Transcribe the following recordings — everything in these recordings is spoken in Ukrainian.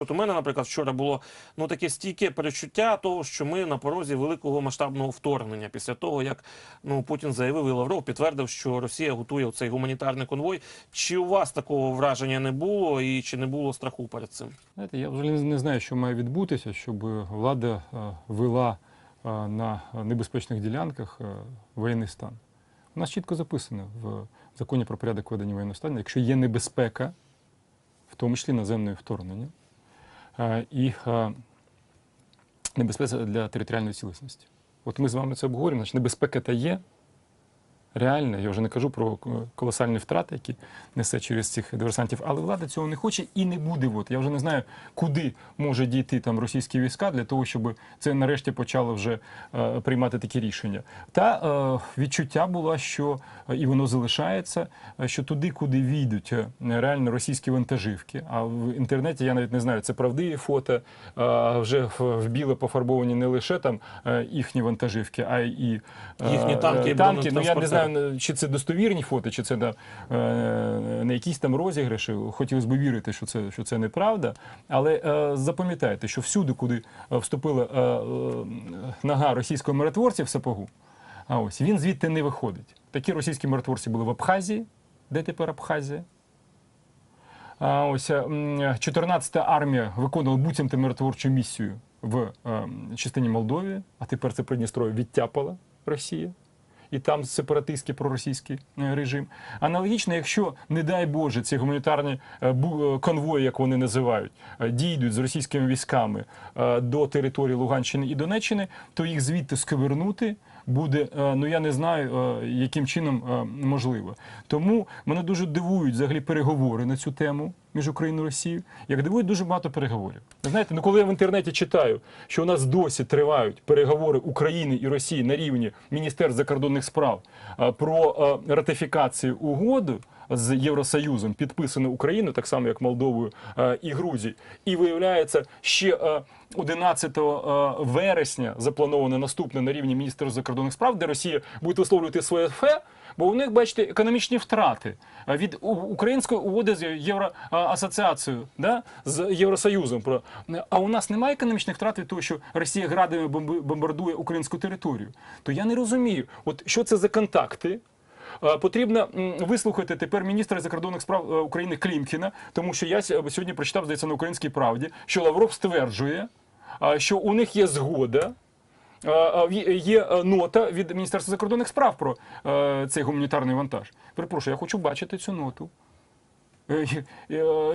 От у мене, наприклад, вчора було ну таке стійке перечуття того, що ми на порозі великого масштабного вторгнення після того, як ну Путін заявив і Лавров підтвердив, що Росія готує цей гуманітарний конвой. Чи у вас такого враження не було, і чи не було страху перед цим? Знаєте, я взагалі не знаю, що має відбутися, щоб влада е, вела е, на небезпечних ділянках е, воєнний стан. У нас чітко записано в законі про порядок ведення воєнного стану, якщо є небезпека, в тому числі наземне вторгнення, і небезпеці небезпека для територіальної цілісності. От ми з вами це обговорюємо, значить небезпека та є. Реальне, я вже не кажу про е, колосальні втрати, які несе через цих диверсантів, але влада цього не хоче і не буде. От я вже не знаю, куди може дійти там російські війська для того, щоб це нарешті почало вже е, приймати такі рішення. Та е, відчуття було, що е, і воно залишається, е, що туди, куди війдуть е, реально російські вантажівки. А в інтернеті я навіть не знаю, це правдиві фото, а вже в, в біле пофарбовані не лише там е, їхні вантажівки, а й е, Їхні танки і танки. Ну я не знаю, знаю, чи це достовірні фото, чи це да, е, не якісь там розіграші. Хотілося б вірити, що це, що це неправда. Але е, запам'ятайте, що всюди, куди е, вступила е, е, нога російського миротворця в сапогу, а ось він звідти не виходить. Такі російські миротворці були в Абхазії, де тепер Абхазія. А ось е, 14-та армія виконувала буцімто миротворчу місію в е, частині Молдові, а тепер це Придністров'я відтяпала Росія. І там сепаратистський проросійський е, режим. Аналогічно, якщо, не дай Боже, ці гуманітарні е, е, конвої, як вони називають, дійдуть з російськими військами до території Луганщини і Донеччини, то їх звідти сковернути буде, е, ну я не знаю, е, яким чином е, можливо. Тому мене дуже дивують взагалі переговори на цю тему між Україною і Росією. Як дивують дуже багато переговорів. Знаєте, ну коли я в інтернеті читаю, що у нас досі тривають переговори України і Росії на рівні Міністерств закордонних справ про ратифікацію угоди. З Євросоюзом підписано Україною, так само як Молдовою е, і Грузією. І виявляється, ще е, 11 е, вересня заплановано наступне на рівні Міністерства закордонних справ, де Росія буде висловлювати своє фе. Бо у них, бачите, економічні втрати е, від української угоди з Євроасоціацією, да? з Євросоюзом. А у нас немає економічних втрат від того, що Росія градами бомбардує українську територію. То я не розумію, от що це за контакти. Е, Потрібно вислухати тепер міністра закордонних справ е, України Клімкіна, тому що я сьогодні прочитав, здається, на українській правді, що Лавров стверджує, що у них є згода. Є е, нота від Міністерства закордонних справ про цей гуманітарний вантаж. Перепрошую, я хочу бачити цю ноту. Е,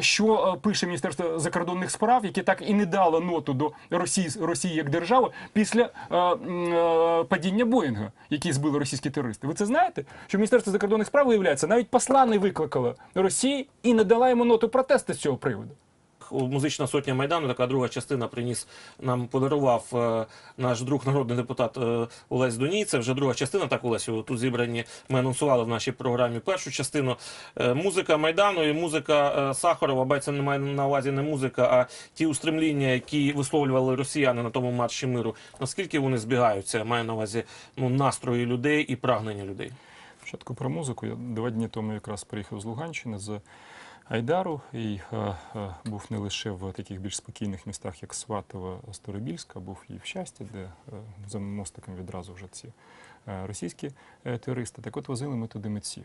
Що е, пише Міністерство закордонних справ, яке так і не дало ноту до Росії, Росії як держави після е, падіння Боїнга, який збили російські терористи. Ви це знаєте? Що Міністерство закордонних справ виявляється, навіть посла не викликало Росії і не дала йому ноту протесту з цього приводу. Музична сотня майдану, така друга частина приніс нам подарував е, наш друг народний депутат е, Олесь Доній. Це вже друга частина. Так, Олесю, тут зібрані. Ми анонсували в нашій програмі першу частину. Е, музика майдану і музика Сахарова. Бай, це не має на увазі не музика, а ті устремління, які висловлювали росіяни на тому марші миру. Наскільки вони збігаються? Маю на увазі ну настрої людей і прагнення людей. Спочатку про музику. Я два дні тому якраз приїхав з Луганщини з Айдару і е, е, був не лише в таких більш спокійних містах, як Сватова, Старобільська, був і в Щасті, де е, за мостиком відразу вже ці е, російські е, терористи. Так от возили ми туди митців.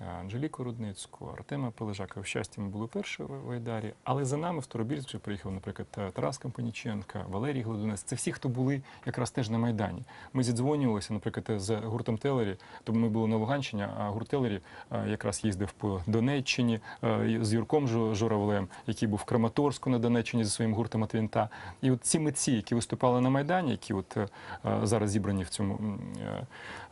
Е, Анжеліку Рудницьку, Артема Полежака. В щасті ми були перші в Айдарі, але за нами в Торобільськ вже приїхав, наприклад, Тарас Компаніченка, Валерій Гладунець. Це всі, хто були якраз теж на Майдані. Ми зідзвонювалися, наприклад, з гуртом Телері, тому ми були на Луганщині, а гурт Телері е, якраз їздив по Донеччині е, з Юрком Журавлем, який був в Краматорську на Донеччині зі своїм гуртом Атвінта. І от ці митці, які виступали на Майдані, які от е, е, зараз зібрані в цьому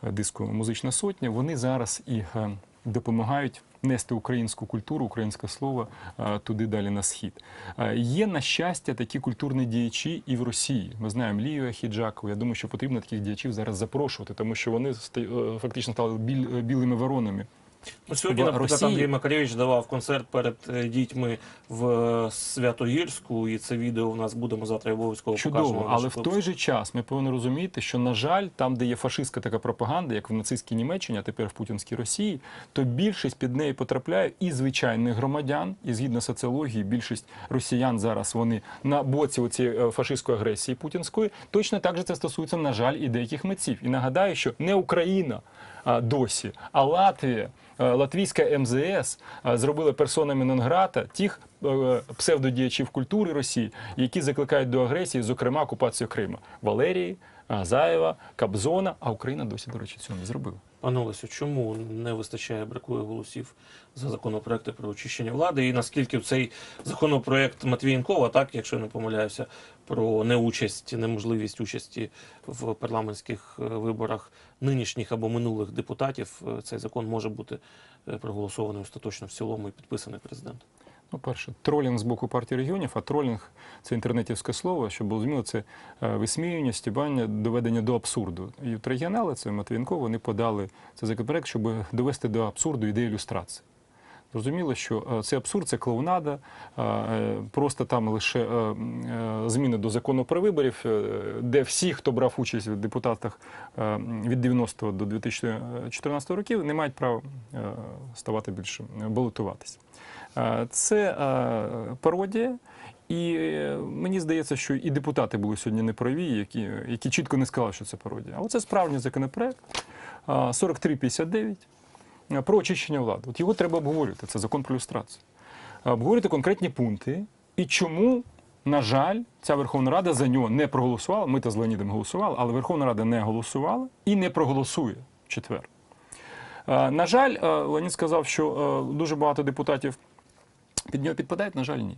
е, диску Музична сотня, вони зараз і е, допомагають нести українську культуру, українське слово е, туди далі на схід. Е, Є, на щастя, такі культурні діячі і в Росії. Ми знаємо Лію Хіджакову. Я думаю, що потрібно таких діячів зараз запрошувати, тому що вони е, фактично стали білими воронами Ну, сьогодні, в наприклад, Росії- Андрій Макаревич давав концерт перед е, дітьми в е, Святогірську, і це відео у нас будемо завтра обов'язково покажемо. Чудово, але нашим в той же час ми повинні розуміти, що на жаль, там, де є фашистська така пропаганда, як в нацистській Німеччині, а тепер в путінській Росії, то більшість під неї потрапляє і звичайних громадян, і згідно соціології, більшість росіян зараз вони на боці цієї фашистської агресії путінської. Точно так же це стосується, на жаль, і деяких митців. І нагадаю, що не Україна досі, а Латвія. е, Латвійська МЗС зробили зробила персонами Нонграта тих е, псевдодіячів культури Росії, які закликають до агресії, зокрема окупацію Криму. Валерії, Заєва, Кабзона, а Україна досі, до речі, цього не зробила. Пане Олесю, чому не вистачає, бракує голосів за законопроекти про очищення влади? І наскільки цей законопроект Матвієнкова, так, якщо я не помиляюся, про неучасть, неможливість участі в парламентських е, виборах нинішніх або минулих депутатів, е, цей закон може бути е, проголосований остаточно в цілому і підписаний президентом? Ну, перше, тролінг з боку партії регіонів, а тролінг це інтернетівське слово, щоб було зрозуміло, це е, висміювання, стібання, доведення до абсурду. І от регіонали, це Матвієнко, вони подали цей законопроект, щоб довести до абсурду ідею ілюстрації. Зрозуміло, що е, цей абсурд, це клоунада, е, просто там лише зміни до закону про виборів, де всі, хто брав участь в депутатах від 90 до 2014 років, не мають права ставати більше, балотуватися. Е, Це е, пародія. І е, мені здається, що і депутати були сьогодні неправі, які, які чітко не сказали, що це пародія. А оце справжній законопроект е, 4359 е, про очищення влади. От його треба обговорювати. Це закон про люстрацію. Обговорювати конкретні пункти і чому, на жаль, ця Верховна Рада за нього не проголосувала. Ми то з Леонідом голосували, але Верховна Рада не голосувала і не проголосує в четвер. На жаль, Леонід сказав, що дуже багато депутатів під нього підпадають, на жаль, ні.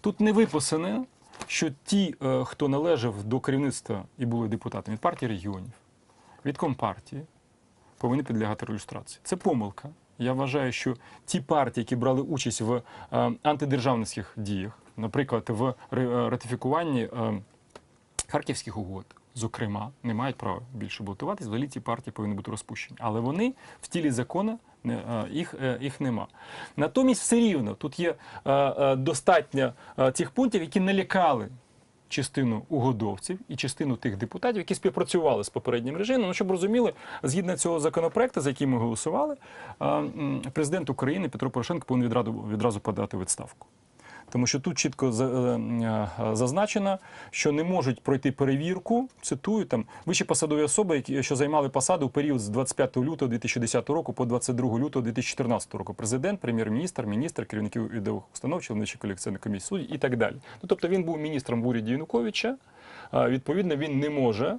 Тут не виписано, що ті, е, хто належав до керівництва і були депутатами від партії регіонів, від компартії, повинні підлягати реєстрації. Це помилка. Я вважаю, що ті партії, які брали участь в е, антидержавницьких діях, наприклад, в е, ратифікуванні харківських угод, зокрема, не мають права більше балотуватись, взагалі ці партії повинні бути розпущені. Але вони в тілі закону е, їх, е, їх нема. Натомість все рівно тут є е, достатньо цих пунктів, які налякали частину угодовців і частину тих депутатів, які співпрацювали з попереднім режимом. Ну, щоб розуміли, згідно цього законопроекту, за який ми голосували, президент України Петро Порошенко повинен відразу, відразу подати відставку. Тому що тут чітко е, е, зазначено, що не можуть пройти перевірку, цитую, там, вищі посадові особи, які, що займали посаду у період з 25 лютого 2010 року по 22 лютого 2014 року. Президент, прем'єр-міністр, міністр, керівників відових установ, членовичі колекційної комісії судді і так далі. Ну, тобто він був міністром в уряді Януковича, відповідно, він не може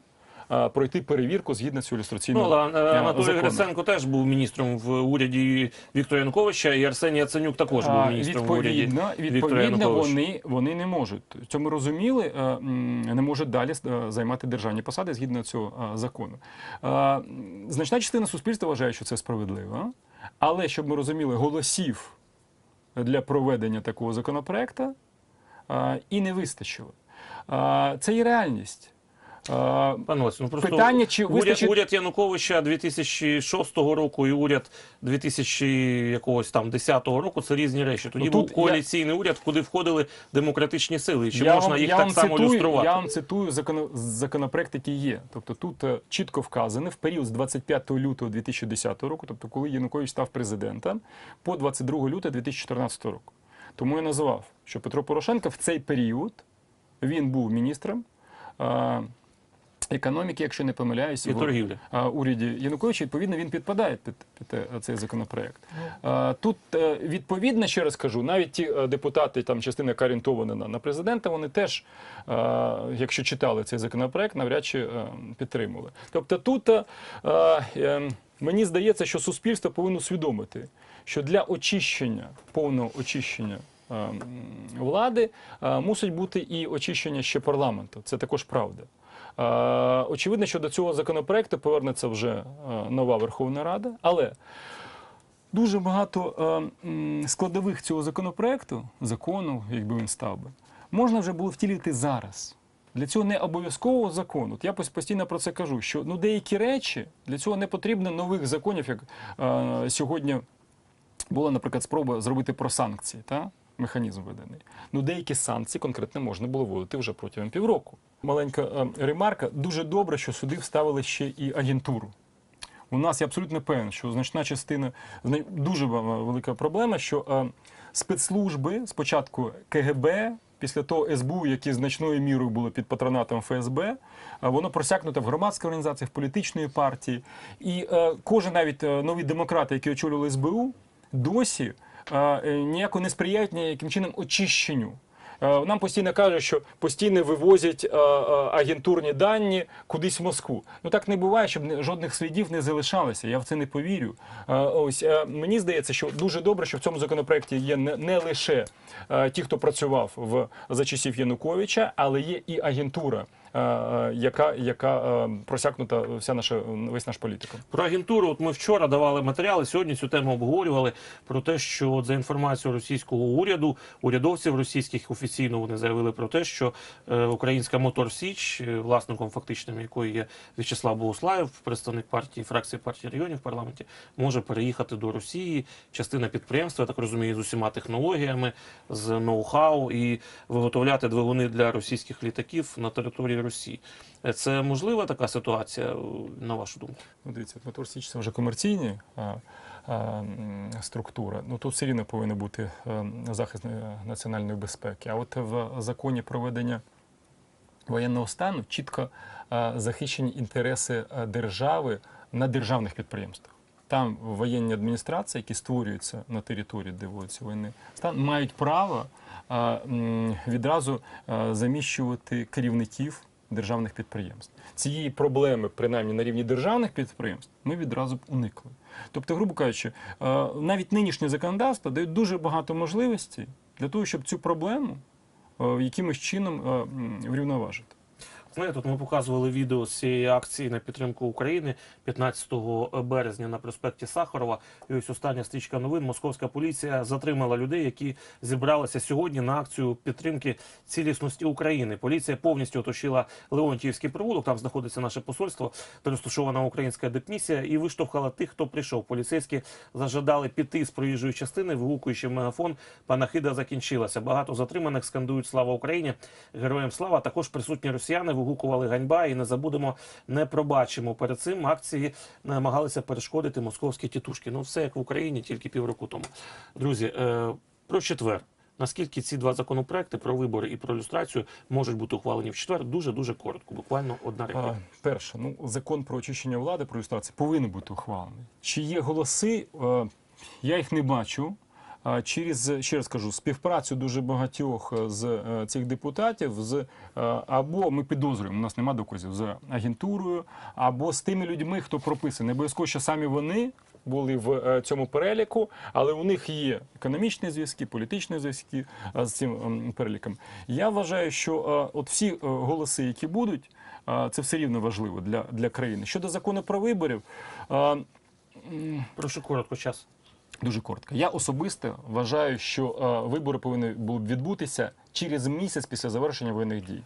пройти перевірку згідно цього Ну, але е, е, Анатолій закону. Гриценко теж був міністром в уряді Віктора Януковича, і Арсеній Яценюк також був А, міністром в уряді Відповідно, Віктора відповідно Януковича. вони, вони не можуть. Цьому розуміли, е, м, не можуть далі е, займати державні посади згідно цього е, закону. Е, м, Значна частина суспільства вважає, що це справедливо. Але щоб ми розуміли, голосів для проведення такого законопроекту е, і не вистачило. Е, Це і реальність. Пане Олексію, ну просто Питання, чи уряд, вистачить- уряд Януковича 2006 року і уряд 2000 якогось там 10 року це різні речі. Тоді Ну, був тут я- коаліційний уряд, куди входили демократичні сили. Чи я можна вам, їх я так вам само цитую, люструвати? Я вам цитую закон, законопроект, який є. Тобто тут е, чітко вказано в період з 25 лютого 2010 року, тобто коли Янукович став президентом, по 22 лютого 2014 року. Тому я називав, що Петро Порошенко в цей період він був міністром. е, Економіки, якщо не помиляюсь, І в- торгівлі. уряді Януковича, відповідно, він підпадає під, під е, цей законопроект. А, Тут, е, відповідно, ще раз кажу, навіть ті е, депутати, там частина, яка орієнтована на, на президента, вони теж, якщо читали цей законопроект, навряд чи підтримували. Тобто тут мені здається, що суспільство повинно усвідомити, що для очищення, повного очищення. е, Влади мусить бути і очищення ще парламенту. Це також правда. Е, Очевидно, що до цього законопроекту повернеться вже е, нова Верховна Рада, але дуже багато е, складових цього законопроекту, закону, якби він став би, можна вже було втілити зараз. Для цього не обов'язково закон. От я постійно про це кажу, що ну, деякі речі для цього не потрібно нових законів, як е, сьогодні була, наприклад, спроба зробити про санкції, та? Механізм введений. Ну, деякі санкції конкретно можна було вводити вже протягом півроку. Маленька е, ремарка. Дуже добре, що сюди вставили ще і агентуру. У нас я абсолютно певен, що значна частина дуже велика проблема, що е, спецслужби спочатку КГБ, після того СБУ, які значною мірою були під патронатом ФСБ, е, воно просякнуто в громадських організаціях, в політичної партії. І е, кожен навіть е, нові демократи, які очолювали СБУ, досі е, е, ніяко не сприяють ніяким чином очищенню. Е, Нам постійно кажуть, що постійно вивозять е, е, агентурні дані кудись в Москву. Ну так не буває, щоб жодних слідів не залишалося. Я в це не повірю. Е, Ось е, мені здається, що дуже добре, що в цьому законопроекті є не, лише е, ті, хто працював в за часів Януковича, але є і агентура, е, е, яка, яка е, просякнута вся наша весь наш політика. Про агентуру, от ми вчора давали матеріали, сьогодні цю тему обговорювали про те, що от за інформацією російського уряду, урядовців російських офіційно вони заявили про те, що е, українська Мотор Січ, е, власником фактичним якої є В'ячеслав Богуслаєв, представник партії фракції партії регіонів в парламенті, може переїхати до Росії. Частина підприємства, я так розумію, з усіма технологіями, з ноу-хау і виготовляти двигуни для російських літаків на території Росії. Це можлива така ситуація, е, на вашу думку? Ну, дивіться, Мотор Січ це вже комерційні а, а, м, структура. Ну тут все рівно повинен бути е, захист е, національної безпеки. А от в законі проведення воєнного стану чітко е, захищені інтереси держави на державних підприємствах. Там воєнні адміністрації, які створюються на території, де вводиться воєнний стан, мають право е, м, відразу е, заміщувати керівників державних підприємств. Цієї проблеми, принаймні на рівні державних підприємств, ми відразу б уникли. Тобто, грубо кажучи, е, навіть нинішнє законодавство дає дуже багато можливостей для того, щоб цю проблему е, якимось чином е, врівноважити. Знаєте, тут ми показували відео з цієї акції на підтримку України 15 березня на проспекті Сахарова. І ось остання стрічка новин. Московська поліція затримала людей, які зібралися сьогодні на акцію підтримки цілісності України. Поліція повністю оточила Леонтіївський провулок. Там знаходиться наше посольство, де розташована українська депмісія, і виштовхала тих, хто прийшов. Поліцейські зажадали піти з проїжджої частини, вигукуючи в мегафон. Панахида закінчилася. Багато затриманих скандують слава Україні, героям слава. Також присутні росіяни вигукували ганьба і не забудемо, не пробачимо. Перед цим акції намагалися перешкодити московські тітушки. Ну все як в Україні, тільки півроку тому. Друзі, е, про четвер. Наскільки ці два законопроекти про вибори і про люстрацію можуть бути ухвалені в четвер? Дуже дуже коротко, буквально одна репліка. перше, ну закон про очищення влади про ілюстрацію повинен бути ухвалений. Чи є голоси? Е, Я їх не бачу. Через ще раз кажу, співпрацю дуже багатьох е, з е, цих депутатів з е, або ми підозрюємо, у нас немає доказів з агентурою, або з тими людьми, хто прописаний. Обов'язково, що самі вони були в цьому переліку, але у них є економічні зв'язки, політичні зв'язки з цим переліком. Я вважаю, що от всі голоси, які будуть, це все рівно важливо для, для країни. Щодо закону про виборів. Прошу коротко час. Дуже коротко. Я особисто вважаю, що е, вибори повинні були б відбутися через місяць після завершення воєнних дій.